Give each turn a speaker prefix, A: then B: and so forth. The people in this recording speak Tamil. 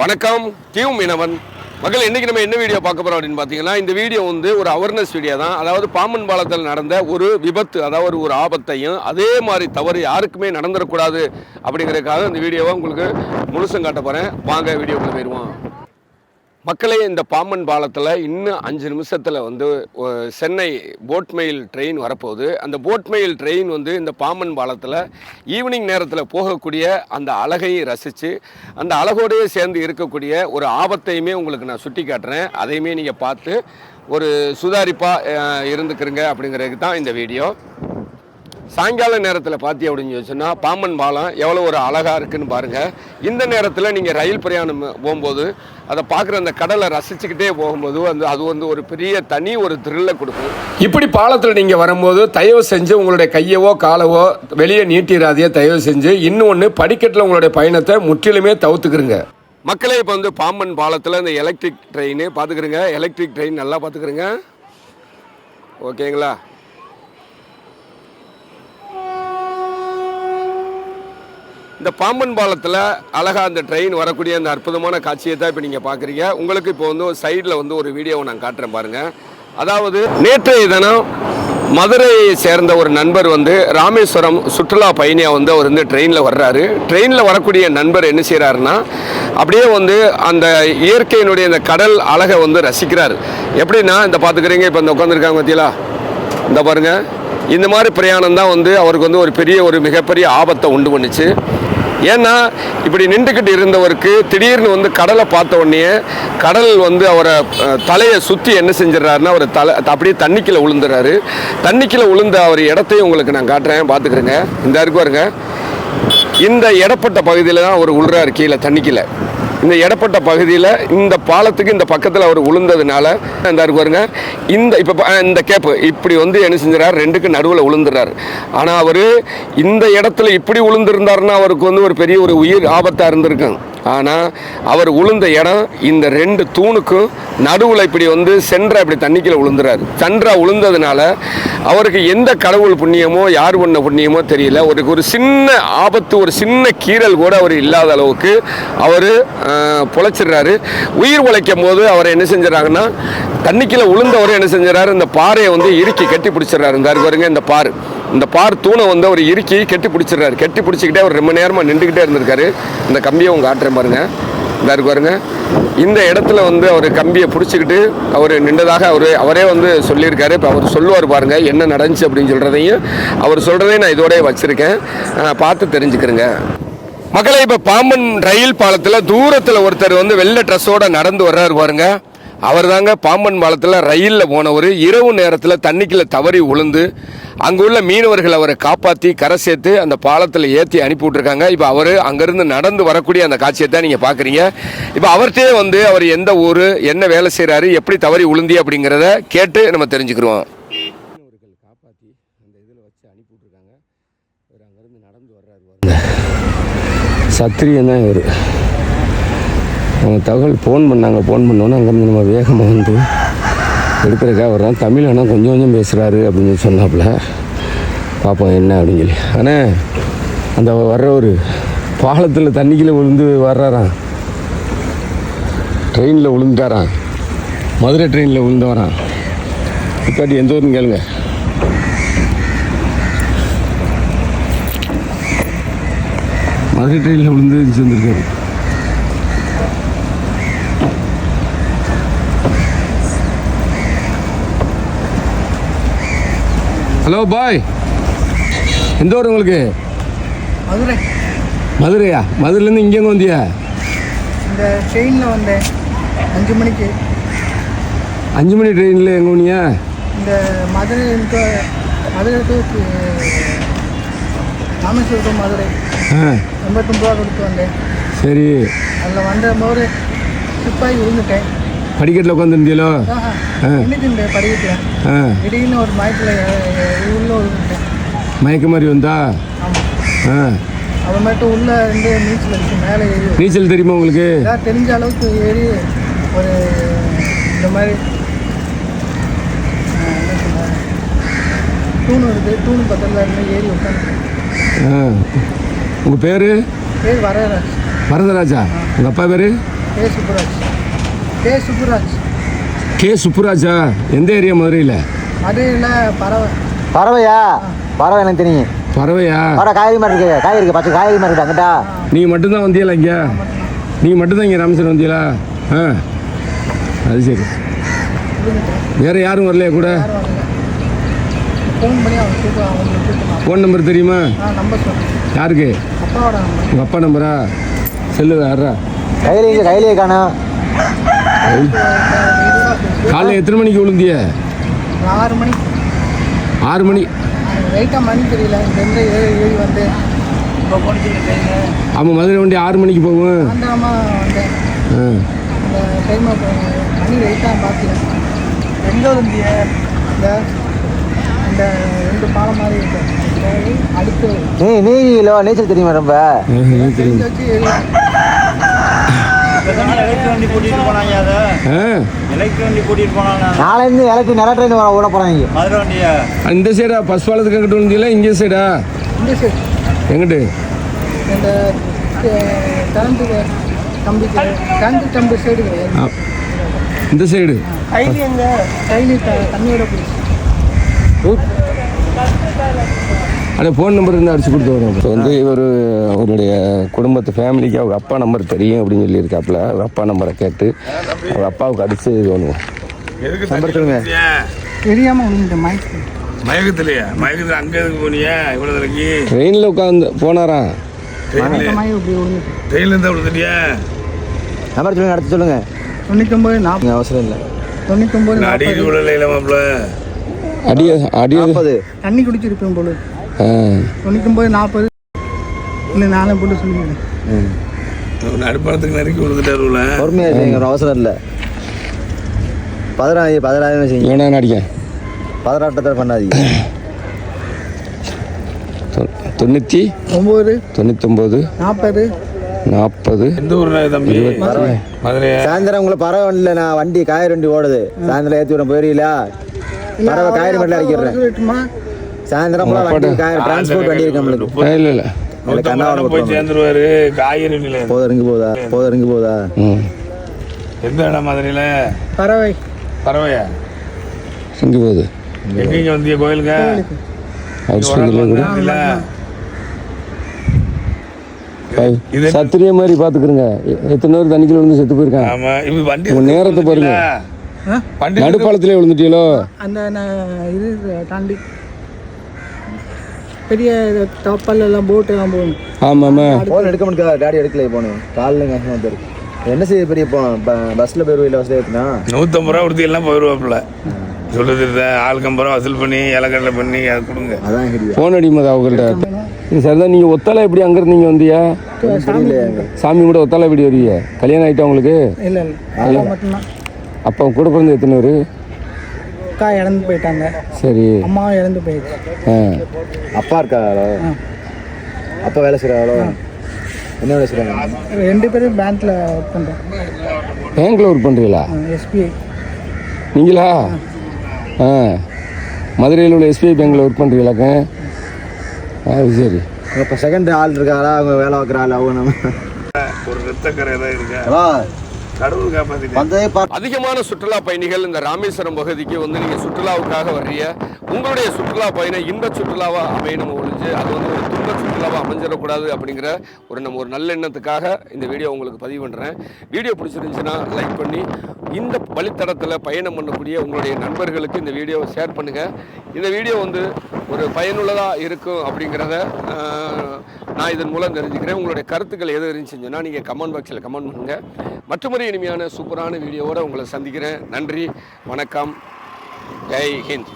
A: வணக்கம் கியூ மீனவன். மக்கள் இன்னைக்கு நம்ம என்ன வீடியோ பார்க்க போறோம் அப்படின்னு பார்த்தீங்கன்னா இந்த வீடியோ வந்து ஒரு அவேர்னஸ் வீடியோ தான். அதாவது பாம்பன் பாலத்தில் நடந்த ஒரு விபத்து அதாவது ஒரு ஆபத்தையும் அதே மாதிரி தவறு யாருக்குமே நடந்துடக்கூடாது அப்படிங்கிறதுக்காக இந்த வீடியோவை உங்களுக்கு முழுசம் காட்ட போகிறேன் வாங்க வீடியோக்குள்ள போயிடுவோம். மக்களே இந்த பாம்பன் பாலத்தில் இன்னும் அஞ்சு நிமிஷத்தில் வந்து சென்னை சென்னை போட்மெயில் ட்ரெயின் வரப்போகுது. அந்த போட்மெயில் ட்ரெயின் வந்து இந்த பாம்பன் பாலத்தில் ஈவினிங் நேரத்தில் போகக்கூடிய அந்த அழகையும் ரசித்து அந்த அழகோடையே சேர்ந்து இருக்கக்கூடிய ஒரு ஆபத்தையுமே உங்களுக்கு நான் சுட்டி காட்டுறேன் அதையுமே நீங்கள் பார்த்து ஒரு சுதாரிப்பாக இருந்துக்கிறங்க அப்படிங்கிறதுக்கு தான் இந்த வீடியோ. சாயங்கால நேரத்தில் பார்த்தி அப்படின்னு சொன்னால் பாம்பன் பாலம் எவ்வளோ ஒரு அழகாக இருக்குன்னு பாருங்கள் இந்த நேரத்தில் நீங்கள் ரயில் பிரயாணம் போகும்போது அதை பார்க்குற அந்த கடலை ரசிச்சுக்கிட்டே போகும்போது வந்து அது வந்து ஒரு பெரிய தனி ஒரு த்ரில்லை கொடுக்கும். இப்படி பாலத்தில் நீங்கள் வரும்போது தயவு செஞ்சு உங்களுடைய கையவோ காலவோ வெளியே நீட்டிடாதையோ தயவு செஞ்சு இன்னொன்று படிக்கட்டில் உங்களுடைய பயணத்தை முற்றிலுமே தவிர்த்துக்கிறங்க மக்களே இப்போ வந்து பாம்பன் பாலத்தில் இந்த எலக்ட்ரிக் ட்ரெயின் பார்த்துக்கிறங்க எலக்ட்ரிக் ட்ரெயின் நல்லா பார்த்துக்கிறங்க ஓகேங்களா இந்த பாம்பன் பாலத்தில் அழகாக அந்த ட்ரெயின் வரக்கூடிய அந்த அற்புதமான காட்சியை தான் இப்போ நீங்கள் பார்க்குறீங்க உங்களுக்கு இப்போ வந்து சைடில் வந்து ஒரு வீடியோவை நான் காட்டுறேன் பாருங்கள் அதாவது நேற்றைய தினம் மதுரையை சேர்ந்த ஒரு நண்பர் வந்து ராமேஸ்வரம் சுற்றுலா பயணியாக வந்து அவர் வந்து ட்ரெயினில் வர்றாரு. ட்ரெயினில் வரக்கூடிய நண்பர் என்ன செய்கிறாருன்னா அப்படியே வந்து அந்த இயற்கையினுடைய இந்த கடல் அழகை வந்து ரசிக்கிறார். எப்படின்னா இந்த பார்த்துக்கிறீங்க இப்போ இந்த உட்காந்துருக்காங்க பார்த்தீங்களா இந்த பாருங்கள் இந்த மாதிரி பிரயாணம் தான் வந்து அவருக்கு வந்து ஒரு பெரிய ஒரு மிகப்பெரிய ஆபத்தை உண்டு பண்ணுச்சு. ஏன்னா இப்படி நின்றுக்கிட்டு இருந்தவருக்கு திடீர்னு வந்து கடலை பார்த்த உடனே கடல் வந்து அவரை தலையை சுற்றி என்ன செஞ்சிடறாருன்னா அவர் தலை அப்படியே தண்ணிக்கில் விழுந்துறாரு தண்ணிக்கில் விழுந்த அவர் இடத்தையும் உங்களுக்கு நான் காட்டுறேன் பார்த்துக்கிறேங்க. இந்த இருக்கு பாருங்க. இந்த இடப்பட்ட பகுதியில் தான் அவர் உள்றாரு கீழே தண்ணிக்கில். இந்த இடப்பட்ட பகுதியில் இந்த பாலத்துக்கு இந்த பக்கத்தில் அவர் உளுந்ததுனால இந்த பாருங்க இந்த இப்போ இந்த கேப்பு இப்படி வந்து என்ன செஞ்சார் ரெண்டுக்கு நடுவில் உளுந்துறாரு ஆனால் அவர் இந்த இடத்துல இப்படி உளுந்திருந்தாருன்னா அவருக்கு வந்து ஒரு பெரிய ஒரு உயிர் ஆபத்தாக இருந்திருக்கும். ஆனால் அவர் உளுந்த இடம் இந்த ரெண்டு தூணுக்கும் நடுவில் இப்படி வந்து சென்ற இப்படி தண்ணிக்கில் உளுந்துறாரு. சென்றா உளுந்ததுனால அவருக்கு எந்த கடவுள் புண்ணியமோ யார் பண்ண புண்ணியமோ தெரியல. ஒரு ஒரு சின்ன ஆபத்து ஒரு சின்ன கீறல் கூட அவர் இல்லாத அளவுக்கு அவர் பொழைச்சிடுறாரு. உயிர் உழைக்கும் போது அவர் என்ன செஞ்சிடறாங்கன்னா தண்ணிக்கில் உளுந்தவர் என்ன செஞ்சுறாரு இந்த பாறையை வந்து இறுக்கி கட்டி பிடிச்சிடுறாரு. இந்த பாருங்க இந்த பார் இந்த பார் தூணை வந்து அவர் இறுக்கி கெட்டி பிடிச்சிடுறாரு. கெட்டி பிடிச்சிக்கிட்டே அவர் ரொம்ப நேரமாக நின்றுக்கிட்டே இருந்திருக்காரு. இந்த கம்பியை உங்க காட்டுறேன் பாருங்கள் இந்த இருக்கு பாருங்க. இந்த இடத்துல வந்து அவர் கம்பியை பிடிச்சிக்கிட்டு அவர் நின்றதாக அவர் அவரே வந்து சொல்லியிருக்காரு. இப்போ அவர் சொல்லுவார் பாருங்கள் என்ன நடந்துச்சு அப்படின்னு சொல்கிறதையும் அவர் சொல்கிறதையும் நான் இதோடய வச்சுருக்கேன். பார்த்து தெரிஞ்சுக்கிறேங்க. மக்களே இப்போ பாம்பன் ரயில் பாலத்தில் தூரத்தில் ஒருத்தர் வந்து வெள்ளை ட்ரெஸ்ஸோட நடந்து வர்றாரு பாருங்கள் அவர் தாங்க பாம்பன் பாலத்தில் ரயிலில் போனவர். இரவு நேரத்தில் தண்ணிக்குள்ள தவறி உளுந்து அங்கே உள்ள மீனவர்கள் அவரை காப்பாற்றி கரை சேர்த்து அந்த பாலத்தில் ஏற்றி அனுப்பி விட்ருக்காங்க இப்போ அவர் அங்கேருந்து நடந்து வரக்கூடிய அந்த காட்சியை தான் நீங்கள் பார்க்குறீங்க இப்போ அவர்கிட்டே வந்து அவர் எந்த ஊர் என்ன வேலை செய்கிறாரு எப்படி தவறி உளுந்தி அப்படிங்கிறத கேட்டு நம்ம தெரிஞ்சுக்கிறோம் காப்பாற்றி அந்த இதில் வச்சு அனுப்பி விட்ருக்காங்க அங்கேருந்து நடந்து வர்றாரு சத்திரியன் தான் இவர். அவங்க தகவல் ஃபோன் பண்ணாங்க. ஃபோன் பண்ணோன்னே அங்கேருந்து நம்ம வேகமாக வந்து எடுக்கிறக்கா அவர் தான் தமிழ் ஆனால் கொஞ்சம் கொஞ்சம் பேசுகிறாரு அப்படின்னு சொல்லி சொன்னாப்புல. பார்ப்போம் என்ன அப்படின்னு சொல்லி. ஆனால் அந்த வர்றவர் பாலத்தில் தண்ணிக்குள்ளே விழுந்து வர்றாராம். ட்ரெயினில் விழுந்துட்டாராம். மதுரை ட்ரெயினில் விழுந்தவரான் இப்பாட்டி எந்த ஊருன்னு கேளுங்க. மதுரை ட்ரெயினில் விழுந்து சேர்ந்துருக்காரு ஹலோ பாய் எந்த ஊர் உங்களுக்கு?
B: மதுரை.
A: மதுரையா? மதுரையிலேருந்து இங்கேங்க வந்தியா?
B: இந்த ட்ரெயினில் வந்தேன். அஞ்சு மணிக்கு.
A: அஞ்சு மணி ட்ரெயினில் எங்கே வந்தியா
B: இந்த மதுரை மதுரை டு ராமேஸ்வரம் to மதுரை எண்பத்தொம்பது ரூபா கொடுத்து வந்தேன்.
A: சரி.
B: அதில் வந்த போது சிப்பாகி விழுந்துட்டேன்.
A: படிக்கட்டில் உட்காந்துருந்தீங்களோ ஆ.
B: திடீர்னு ஒரு மயத்தில்
A: மயக்க மாதிரி வந்தா? ஆ.
B: அப்புறமேட்டு உள்ளே இருந்து நீச்சல் அடிச்சு மேலே ஏறி
A: நீச்சல் தெரியுமா உங்களுக்கு?
B: தெரிஞ்ச அளவுக்கு ஏறி ஒரு இந்த மாதிரி தூண் வருது தூண் பக்கத்தில் இருந்து ஏறி உட்காந்து
A: உங்கள் பேர்?
B: பேர் வரராஜ்
A: வரதராஜா? உங்கள் அப்பா பேர்?
B: K Subburaj. K Subburaj.
A: K Subburaja? எந்த ஏரியா மதுரையில்?
B: மதுரையில் பறவை
C: பறவையா? பறவை எனக்கு தெரியும்.
A: பறவையா?
C: பறவை காய்கறி மாதிரி இருக்கு. காய்கறி இருக்கு பச்சை காய்கறி மாதிரி இருக்கு அங்கிட்டா.
A: நீ மட்டும்தான் வந்தியலா இங்கே? நீ மட்டும்தான் இங்கே ராமேஸ்வரம் வந்தியலா? ஆ. அது சரி. வேற யாரும் வரலையா கூட?
B: ஃபோன்
A: நம்பர் தெரியுமா? யாருக்கு? உங்கள் அப்பா நம்பரா? செல்லு யாரா
C: கையில இங்க கையிலேயே காணும்.
A: காலைல எத்தனை மணிக்கு விழுந்திய?
B: ஆறு மணிக்கு.
A: ஆறு மணி.
B: ரைட்டாக மணி தெரியல. இங்கேருந்து ஏழு ஏழு வந்து. இப்போ ட்ரெயின்
A: ஆமாம் மதுரை வண்டி ஆறு மணிக்கு போகும். ஆ.
B: இந்த டைமை மணி ரைட்டாக பார்க்கல. எங்கே இருந்திய இந்த இந்த ரெண்டு பாலம் மாதிரி இருக்கு. அடுத்து.
C: நீ நீதியில நீச்சல் தெரியுமா ரொம்ப?
A: தெரியும்
C: நாளைந்து எலக்ட்ரிக் நில ட்ரெயின் விட போறாங்க
A: இந்த சைடா பஸ் பாலத்துக்கு எங்கிட்ட இங்கே சைடா
B: இந்த சைடு
A: எங்கிட்டு?
B: இந்த சைடு தண்ணியோட
A: அட ஃபோன் நம்பர் இருந்தால் அடிச்சு கொடுத்து வரோம் வந்து இவர் அவருடைய குடும்பத்து ஃபேமிலிக்கு அவங்க அப்பா நம்பர் தெரியும் அப்படின்னு சொல்லியிருக்காப்புல. அவங்க அப்பா நம்பரை கேட்டு அவங்க அப்பாவுக்கு அடிச்சு இது பண்ணுவோம்.
C: நம்பர் சொல்லுங்க.
B: தெரியாமல் விழுந்துட்டேன் மைக்
D: மயக்கத்திலையா. மயக்கத்தில் அங்கே எதுக்கு போனியா? இவ்வளோ தலைக்கு
A: ட்ரெயினில் உட்காந்து போனாராம்
B: மயக்கமாயி இப்படி விழுந்துட்டேன்
D: ட்ரெயின்லேருந்து விழுந்துட்டியா
C: நம்பர் சொல்லுங்க அடுத்து சொல்லுங்க.
B: தொண்ணூத்தொம்பது நாற்பது
C: அவசரம் இல்லை.
B: தொண்ணூத்தொம்பது
D: விடல இல்லை மாப்பிள்ள.
A: அடிய
C: நாற்பது
B: தண்ணி குடிச்சிருப்பேன் போல தொண்ணூத்தொம்பது நாற்பது. இல்லை நானே போட்டு சொல்லிக்கிறேன்.
D: நடுப்பணத்துக்கு நெருக்கி விழுந்துட்டாருல
C: பொறுமையா இருங்க ஒரு அவசரம் இல்லை. பதினாயிரம் பதினாயிரம் செய்யுங்க
A: வேணா அடிக்க?
C: பதினாட்டத்தை பண்ணாதீங்க.
A: தொண்ணூற்றி
B: ஒம்பது.
A: தொண்ணூத்தொம்பது?
B: நாற்பது.
A: நாற்பது?
D: எந்த ஊர்ல தம்பி? மதுரையா?
C: சாயந்தரம் உங்களை பறவை வண்டியில் நான் வண்டி காய்கறி வண்டி ஓடுது. சாயந்தரம் ஏற்றி விட போயிருங்களா பறவை காய்கறி வண்டியில் அடிக்கிறேன் சாயந்தரம் டிரான்ஸ்போர்ட் வண்டி இருக்கு நம்மளுக்கு.
A: இல்லை இல்லை
D: போய் சேர்ந்துருவாரு காய்கறி வண்டியில.
C: போத இறங்கி போதா? போத இறங்கி போதா?
A: ம்.
D: எந்த இடம் மதுரையில?
B: பறவை.
D: பறவையா?
A: இங்கே போகுது?
D: எங்கெங்க கோயிலுக்கு?
A: சத்திரிய மாதிரி பார்த்துக்கிறங்க எத்தனை பேர் தண்ணிக்குள்ள விழுந்து செத்து போயிருக்காங்க?
D: ஆமா இப்ப வண்டி
A: உங்க நேரத்தை பாருங்க. நடுப்பாலத்திலே விழுந்துட்டீங்களோ
B: அந்த நான் இது தாண்டி. பெரிய கப்பல் எல்லாம் போட்டு எல்லாம் போகணும்.
A: ஆமாம் ஆமாம்
C: ஃபோன் எடுக்க முடியாது டாடி எடுக்கல போனேன் காலில் கஷ்டமாக தான் இருக்கு என்ன செய்ய பெரிய போ பஸ்ஸில் போயிருவில்ல வசதி ஏற்றுனா
D: நூற்றம்பது ரூபா கொடுத்து எல்லாம் போயிடுவாப்புல சொல்லுது ஆளுக்கு ஐம்பது ரூபா வசூல் பண்ணி இலக்கடலை பண்ணி அதை கொடுங்க.
C: அதான்
A: ஃபோன் அடிமதா அவங்கள்ட்ட? இது சரிதான் நீங்கள் ஒத்தாலை எப்படி அங்கேருந்து நீங்கள் வந்தீங்க சாமி கூட ஒத்தாலை எப்படி வருவீங்க கல்யாணம் ஆகிட்டா உங்களுக்கு?
B: இல்லை இல்லை. அப்பா
A: கூட பிறந்து எத்தனை பேர்?
B: அக்கா இறந்து போயிட்டாங்க.
A: சரி.
B: அம்மாவும் இறந்து போயிடுச்சு.
A: ஆ.
C: அப்பா இருக்காளோ அப்பா வேலை செய்கிறாளோ என்ன வேலை செய்கிறாங்க
B: ரெண்டு பேரும் பேங்க்கில் ஒர்க் பண்ணுறோம்
A: பேங்க்கில் ஒர்க் பண்ணுறீங்களா
B: எஸ்பிஐ.
A: நீங்களா? ஆ. மதுரையில் உள்ள எஸ்பிஐ பேங்க்கில் ஒர்க் பண்ணுறீங்களாக்க அது சரி.
C: இப்போ செகண்ட் ஆள் இருக்காரா? அவங்க வேலை பார்க்குற ஆள் அவங்க
D: ஒரு ரத்தக்கரை ஏதாவது இருக்கா? கடவுள்
C: பார்த்து
A: அதிகமான சுற்றுலா பயணிகள் இந்த ராமேஸ்வரம் பகுதிக்கு வந்து நீங்கள் சுற்றுலாவுக்காக வர்றீங்க. உங்களுடைய சுற்றுலா பயணம் இன்ப சுற்றுலாவாக அமையணும் ஒழிஞ்சு அது வந்து ஒரு துன்ப சுற்றுலாவாக அமைஞ்சிடக்கூடாது அப்படிங்கிற ஒரு நம்ம ஒரு நல்ல எண்ணத்துக்காக இந்த வீடியோ உங்களுக்கு பதிவு பண்ணுறேன் வீடியோ பிடிச்சிருந்துச்சுன்னா லைக் பண்ணி இந்த வழித்தடத்தில் பயணம் பண்ணக்கூடிய உங்களுடைய நண்பர்களுக்கு இந்த வீடியோவை ஷேர் பண்ணுங்கள் இந்த வீடியோ வந்து ஒரு பயனுள்ளதாக இருக்கும் அப்படிங்கிறத நான் இதன் மூலம் தெரிஞ்சுக்கிறேன். உங்களுடைய கருத்துக்கள் எது இருந்துச்சுன்னா நீங்கள் கமெண்ட் பாக்ஸில் கமெண்ட் பண்ணுங்கள் மற்றொரு இனிமையான சூப்பரான வீடியோவோடு உங்களை சந்திக்கிறேன். நன்றி வணக்கம். ஜெய் ஹிந்த்.